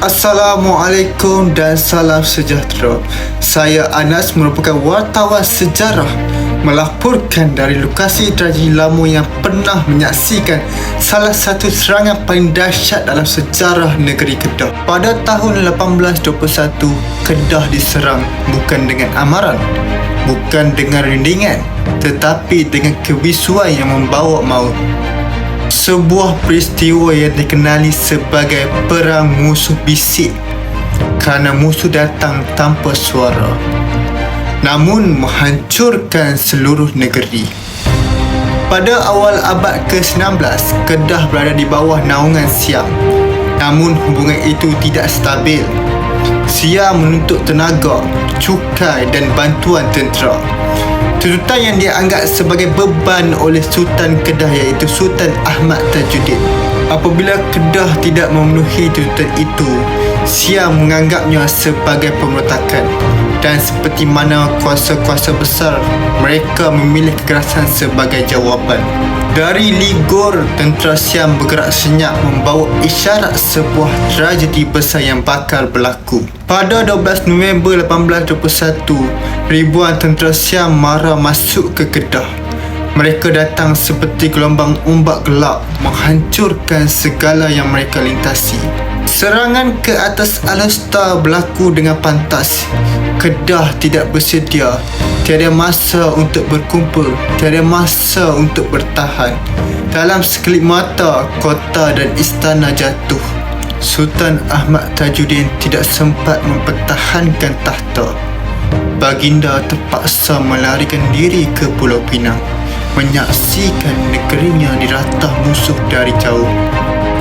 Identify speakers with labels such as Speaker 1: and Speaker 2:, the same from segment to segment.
Speaker 1: Assalamualaikum dan salam sejahtera. Saya Anas merupakan wartawan sejarah melaporkan dari lokasi tragedi Lamo yang pernah menyaksikan salah satu serangan paling dahsyat dalam sejarah negeri Kedah. Pada tahun 1821, Kedah diserang bukan dengan amaran, bukan dengan rindingan, tetapi dengan kebisuan yang membawa maut sebuah peristiwa yang dikenali sebagai perang musuh bisik kerana musuh datang tanpa suara namun menghancurkan seluruh negeri. Pada awal abad ke-19, Kedah berada di bawah naungan Siam. Namun hubungan itu tidak stabil. Siam menuntut tenaga, cukai dan bantuan tentera. Tuntutan yang dianggap sebagai beban oleh Sultan Kedah iaitu Sultan Ahmad Tajuddin. Apabila Kedah tidak memenuhi tuntutan itu, Siam menganggapnya sebagai pemberontakan dan seperti mana kuasa-kuasa besar mereka memilih kekerasan sebagai jawapan. Dari Ligor, tentera Siam bergerak senyap membawa isyarat sebuah tragedi besar yang bakal berlaku. Pada 12 November 1821, ribuan tentera Siam marah masuk ke Kedah. Mereka datang seperti gelombang ombak gelap menghancurkan segala yang mereka lintasi. Serangan ke atas Alustar berlaku dengan pantas. Kedah tidak bersedia Tiada masa untuk berkumpul. Tiada masa untuk bertahan. Dalam sekelip mata Kota dan istana jatuh. Sultan Ahmad Tajuddin tidak sempat mempertahankan tahta. Baginda terpaksa melarikan diri ke Pulau Pinang Menyaksikan negerinya diratah musuh dari jauh.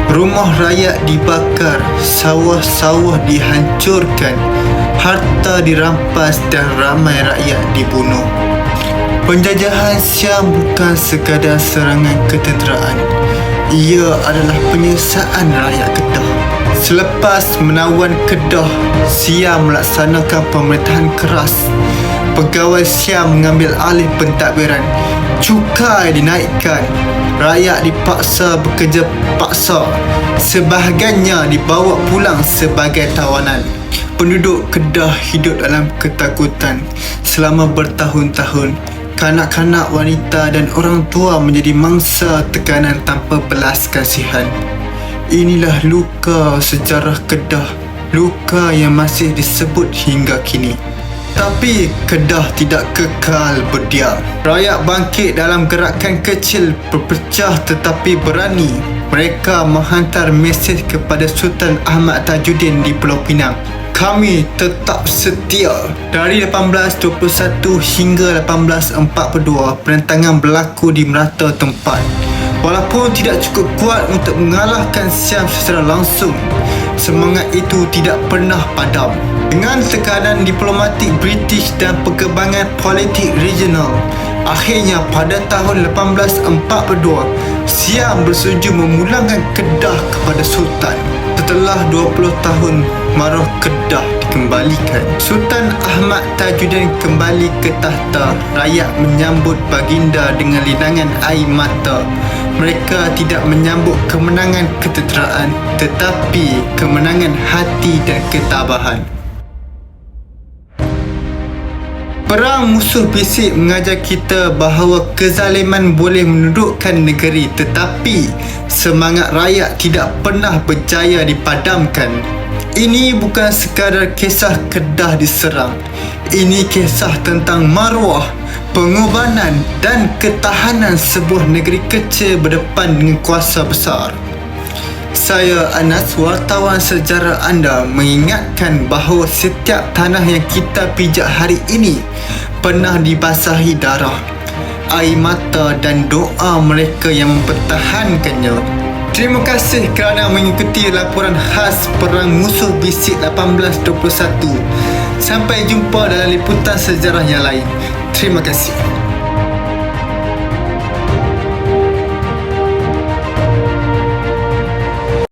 Speaker 1: Rumah rakyat dibakar Sawah-sawah dihancurkan harta dirampas dan ramai rakyat dibunuh. Penjajahan Siam bukan sekadar serangan ketenteraan. Ia adalah penyesaan rakyat Kedah. Selepas menawan Kedah, Siam melaksanakan pemerintahan keras. Pegawai Siam mengambil alih pentadbiran. Cukai dinaikkan. Rakyat dipaksa bekerja paksa. Sebahagiannya dibawa pulang sebagai tawanan penduduk Kedah hidup dalam ketakutan selama bertahun-tahun. Kanak-kanak, wanita dan orang tua menjadi mangsa tekanan tanpa belas kasihan. Inilah luka sejarah Kedah, luka yang masih disebut hingga kini. Tapi Kedah tidak kekal berdiam. Rakyat bangkit dalam gerakan kecil berpecah tetapi berani. Mereka menghantar mesej kepada Sultan Ahmad Tajuddin di Pulau Pinang kami tetap setia. Dari 1821 hingga 1842, perentangan berlaku di merata tempat. Walaupun tidak cukup kuat untuk mengalahkan Siam secara langsung, semangat itu tidak pernah padam. Dengan tekanan diplomatik British dan perkembangan politik regional, akhirnya pada tahun 1842, Siam bersetuju memulangkan Kedah kepada Sultan. Setelah 20 tahun Maruh Kedah dikembalikan. Sultan Ahmad Tajuddin kembali ke tahta. Rakyat menyambut baginda dengan linangan air mata. Mereka tidak menyambut kemenangan ketenteraan Tetapi kemenangan hati dan ketabahan. Perang musuh bisik mengajar kita bahawa kezaliman boleh menundukkan negeri tetapi semangat rakyat tidak pernah berjaya dipadamkan. Ini bukan sekadar kisah Kedah diserang. Ini kisah tentang maruah, pengorbanan dan ketahanan sebuah negeri kecil berdepan dengan kuasa besar. Saya Anas, wartawan sejarah anda mengingatkan bahawa setiap tanah yang kita pijak hari ini pernah dibasahi darah, air mata dan doa mereka yang mempertahankannya. Terima kasih kerana mengikuti laporan khas Perang Musuh Bisik 1821. Sampai jumpa dalam liputan sejarah yang lain. Terima kasih.